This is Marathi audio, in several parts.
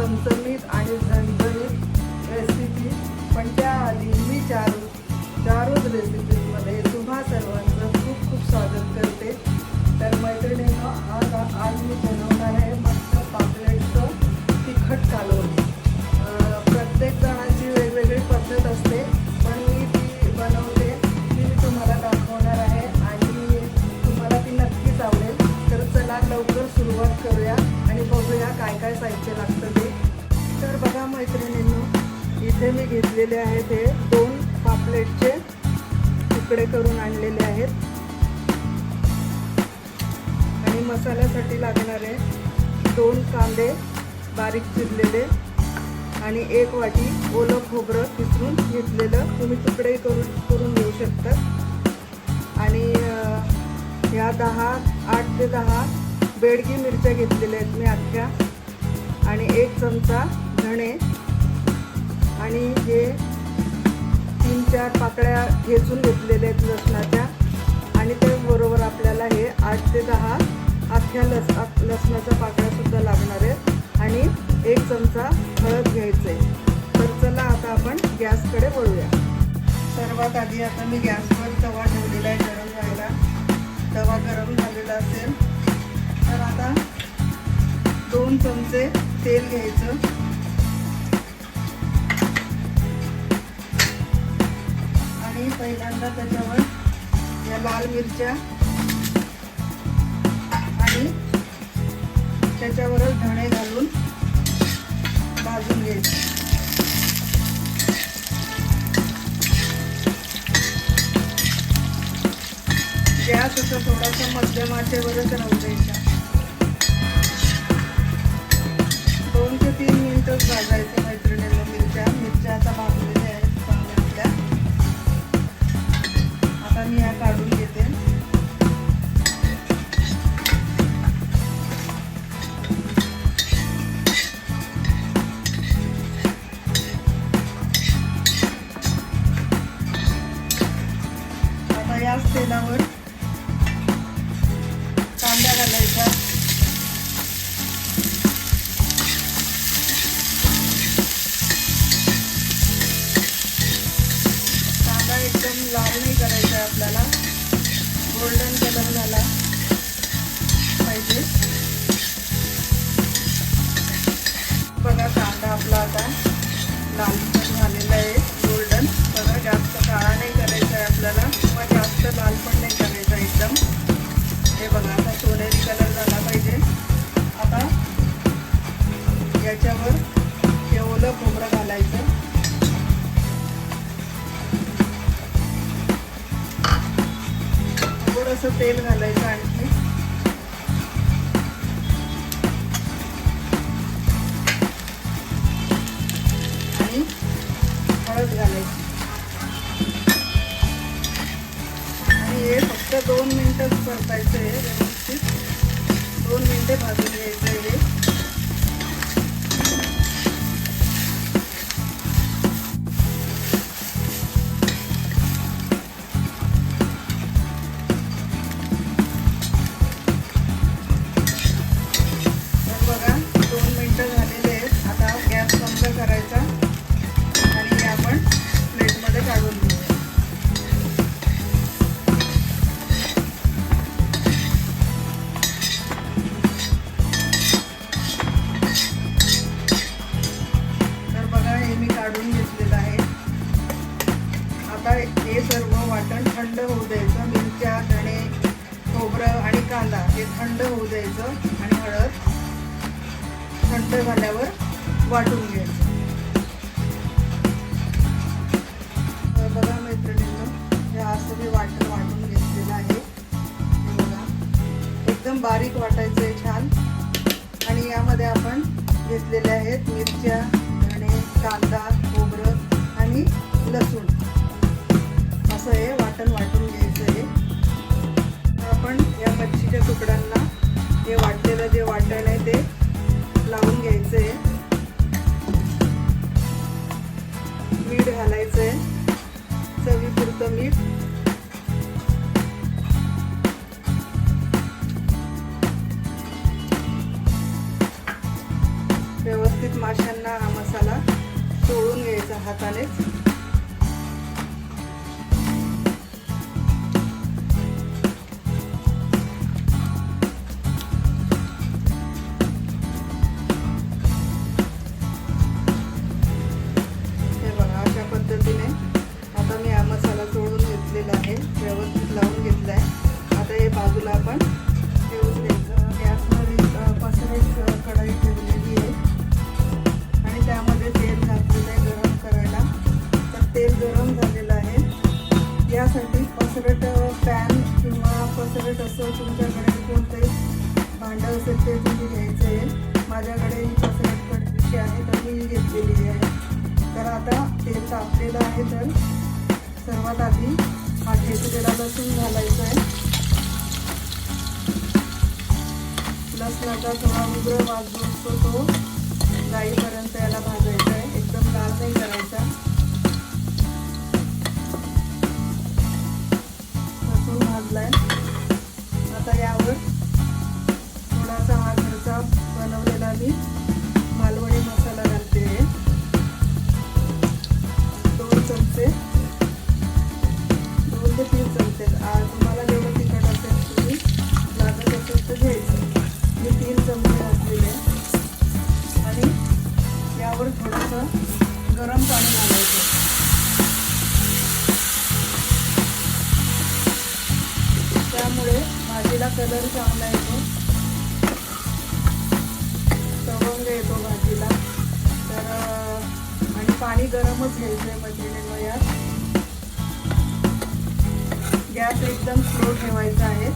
चमचमीत आणि झणझणीत रेसिपी पण त्याआधी मी चारू चारूच रेसिपीजमध्ये तुम्हा सर्वांचं खूप खूप स्वागत करते. तर मैत्रिणीनं आज आज मी बनवणार आहे मस्त पापलेटचं तिखट कालवण. प्रत्येक जणांची वेगवेगळी पद्धत असते पण मी ती बनवते. ती मी तुम्हाला दाखवणार आहे आणि तुम्हाला ती नक्कीच आवडेल. तर चला लवकर सुरुवात करूया आणि बघूया काय काय साहित्य लागतं. बघा मैत्रिणींनो इथे मी घेतलेले आहेत हे दोन पापलेटचे तुकडे करून आणलेले आहेत. आणि मसाल्यासाठी लागणारे दोन कांदे बारीक चिरलेले आणि एक वाटी ओलं खोबरं किसून घेतलेलं तुम्ही तुकडे करून करून घेऊ शकता. आणि ह्या दहा आठ ते दहा बेडगी मिरच्या घेतलेल्या आहेत मी अख्ख्या. आणि एक चमचा धणे आणि हे तीन चार पाकळ्या ठेचून घेतलेल्या आहेत लसणाच्या आणि त्याबरोबर आपल्याला हे आठ ते दहा अख्ख्या लस लसणाच्या पाकळ्यासुद्धा लागणार आहेत. आणि एक चमचा हळद घ्यायचं आहे तर चला आता आपण गॅसकडे वळूया. सर्वात आधी आता मी गॅसवर तवा ठेवलेला आहे गरम व्हायला. तवा गरम झालेला असेल. तर आता दोन चमचे तेल घ्यायचं. पहिल्यांदा त्याच्यावर या लाल मिरच्या आणि त्याच्यावरच धणे घालून भाजून घ्यायचे. गॅस असं थोडासा मध्यम आचेवरच राहू द्यायचा. दोन ते तीन मिनिटच भाजायचं मैत्रिणीला मिरच्या. मिरच्या आता भाजून आता थोडंसं तेल वाटून घ्यायचं. तर बघा मैत्रिणींनो हे असं मी वाटण वाटून घेतलेलं आहे. हे बघा. एकदम बारीक वाटायचं आहे छान. आणि यामध्ये आपण घेतलेले आहेत मिरच्या धणे कांदा खोबरं आणि लसूण. असं हे वाटण वाटून घ्यायचं आहे. आपण या मच्छीच्या तुकड्यांना हे वाटलेलं जे वाटण आहे ते लावून घ्यायचं आहे. मीठ घालायचं आहे चवीपुरतं मीठ. व्यवस्थित माशांना हा मसाला चोळून घ्यायचा हातानेच. असेल ते तुम्ही घ्यायचं आहे. माझ्याकडे कसरत कटची आहे तर मी घेतलेली आहे. तर आता तेल तापलेलं आहे तर सर्वात आधी हा ठेचलेला लसूण घालायचा आहे. लसणाचा थोडा उग्र वास तो. गाईपर्यंत याला भाजायचा आहे. एकदम लाल नाही करायचा. गरमच घ्यायचं आहे मटेरियल यात गॅस एकदम स्लो ठेवायचा आहे.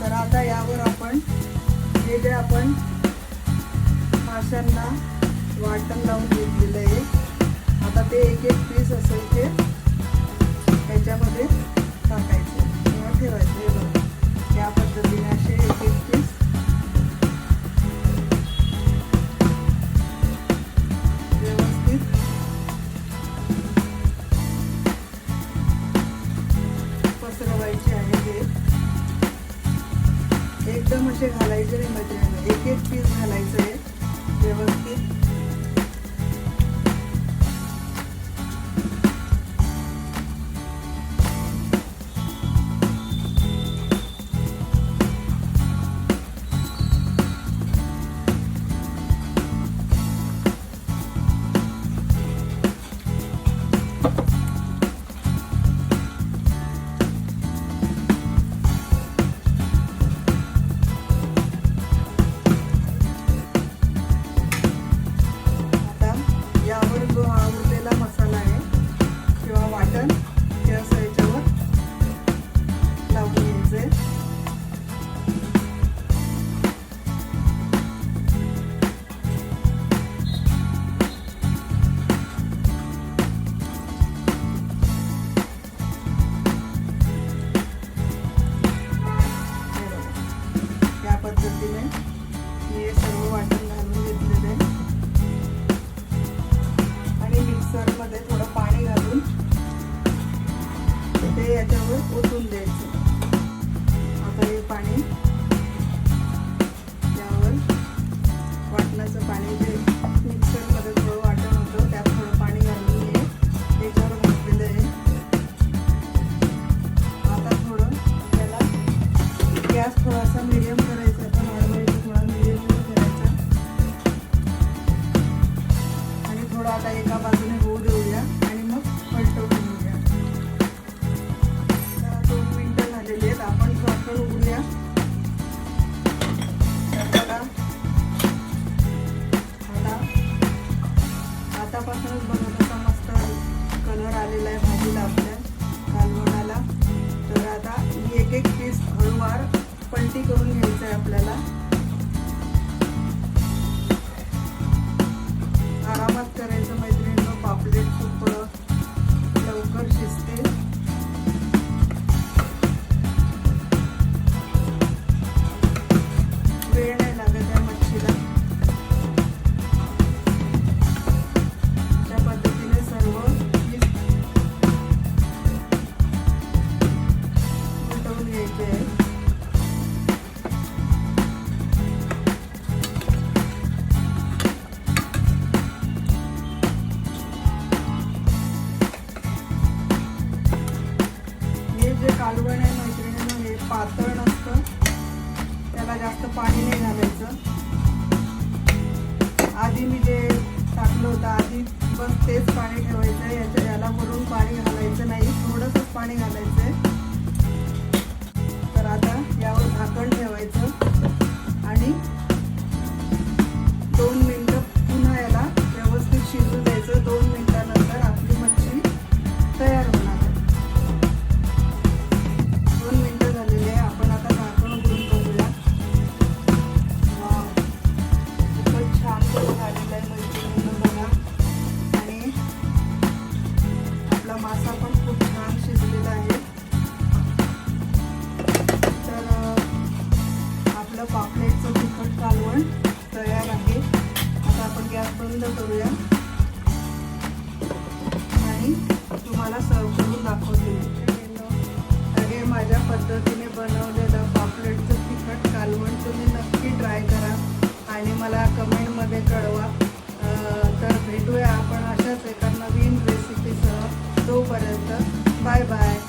तर आता यावर आपण हे जे आपण माशांना वाटण लावून घेतलेलं आहे आता ते एक एक पीस असेल ते ह्याच्यामध्ये टाकायचं. एकदम असे घालायचे मजा आहे एक एक पीस घालायचं आहे व्यवस्थित. तेच पाणी ठेवायचं याच्या याला वरून पाणी घालायचं नाही थोडंसंच पाणी घालायचं. बंद करूया. आणि तुम्हाला सर्व करून दाखवते. अरे माझ्या पद्धतीने बनवलेलं पापलेटचं तिखट कालवण तुम्ही नक्की ट्राय करा आणि मला कमेंटमध्ये कळवा. तर भेटूया आपण अशाच एका नवीन रेसिपीसह तोपर्यंत बाय बाय.